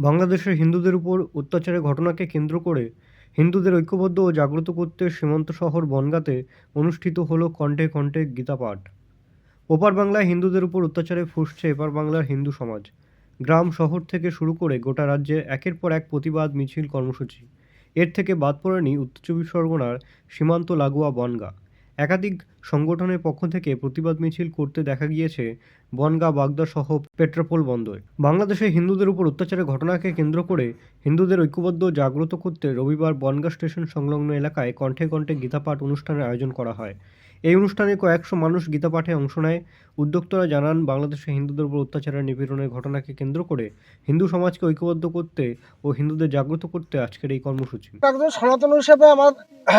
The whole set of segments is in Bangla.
বাংলাদেশের হিন্দুদের উপর অত্যাচারের ঘটনাকে কেন্দ্র করে হিন্দুদের ঐক্যবদ্ধ ও জাগ্রত করতে সীমান্ত শহর বনগাঁতে অনুষ্ঠিত হলো কণ্ঠে কণ্ঠে গীতাপাঠ। ওপার বাংলায় হিন্দুদের উপর অত্যাচারে ফুসছে এপার বাংলার হিন্দু সমাজ। গ্রাম শহর থেকে শুরু করে গোটা রাজ্যে একের পর এক প্রতিবাদ মিছিল কর্মসূচি। এর থেকে বাদ পড়েনি উত্তর চব্বিশ পরগনার সীমান্ত লাগোয়া বনগা। একাধিক সংগঠনের পক্ষ থেকে প্রতিবাদ মিছিল করতে দেখা গিয়েছে বনগা বাগদা সহ পেট্রাপোল বন্দর। বাংলাদেশে হিন্দুদের উপর অত্যাচারের ঘটনাকে কেন্দ্র করে হিন্দুদের ঐক্যবদ্ধ জাগ্রত করতে রবিবার বনগা স্টেশন সংলগ্ন এলাকায় কণ্ঠে কণ্ঠে গীতাপাঠ অনুষ্ঠানের আয়োজন করা হয়। এই অনুষ্ঠানে কয়েকশো মানুষ গীতাপাঠে অংশ নেয়। উদ্যোক্তারা জানান, বাংলাদেশে হিন্দুদের উপর অত্যাচারের নিপীড়নের ঘটনাকে কেন্দ্র করে হিন্দু সমাজকে ঐক্যবদ্ধ করতে ও হিন্দুদের জাগ্রত করতে আজকের এই কর্মসূচি। একজন সনাতন হিসেবে আমার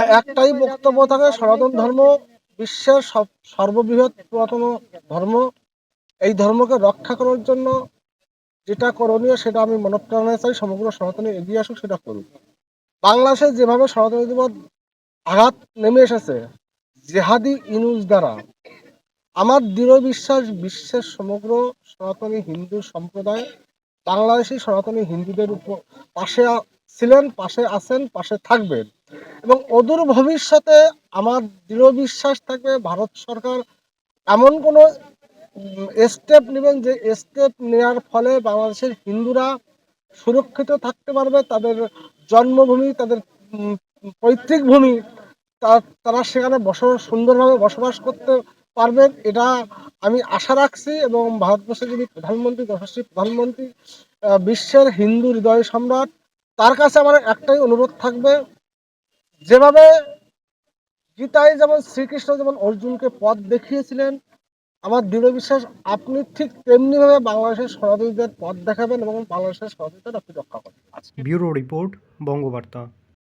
একটাই বক্তব্য থাকে, সনাতন ধর্ম বিশ্বের সব- সর্ববৃহৎ পুরাতন ধর্ম। এই ধর্মকে রক্ষা করার জন্য যেটা করণীয় সেটা আমি মনপ্রাণে চাই, সমগ্র সনাতনী এগিয়ে আসুক সেটা করুক। বাংলাদেশে যেভাবে সনাতনীবাদ আঘাত নেমে এসেছে জেহাদি ইনুজ দ্বারা আমার দৃঢ় বিশ্বাস বিশ্বের সমগ্র সনাতনী হিন্দু সম্প্রদায় বাংলাদেশি সনাতনী হিন্দুদের উপর পাশে ছিলেন, পাশে আছেন, পাশে থাকবেন এবং অদূর ভবিষ্যতে আমার দৃঢ় বিশ্বাস থাকবে ভারত সরকার এমন কোনো স্টেপ নেবেন যে স্টেপ নেওয়ার ফলে বাংলাদেশের হিন্দুরা সুরক্ষিত থাকতে পারবে, তাদের জন্মভূমি, তাদের পৈতৃক ভূমি তারা সেখানে বসবাস সুন্দরভাবে বসবাস করতে পারবেন, এটা আমি আশা রাখছি এবং ভারতবর্ষের যিনি প্রধানমন্ত্রী, যশস্বী প্রধানমন্ত্রী বিশ্বের হিন্দু হৃদয় সম্রাট, তার কাছে আমার একটাই অনুরোধ থাকবে, যেভাবে গীতায় যেমন শ্রীকৃষ্ণ যেমন অর্জুনকে পথ দেখিয়েছিলেন, আমার দৃঢ় বিশ্বাস আপনি ঠিক তেমনিভাবে বাংলাদেশের সনাতনীদের পথ দেখাবেন এবং বাংলাদেশের সনাতনীদের আপনি রক্ষা করবেন। Bureau report, Bangabarta.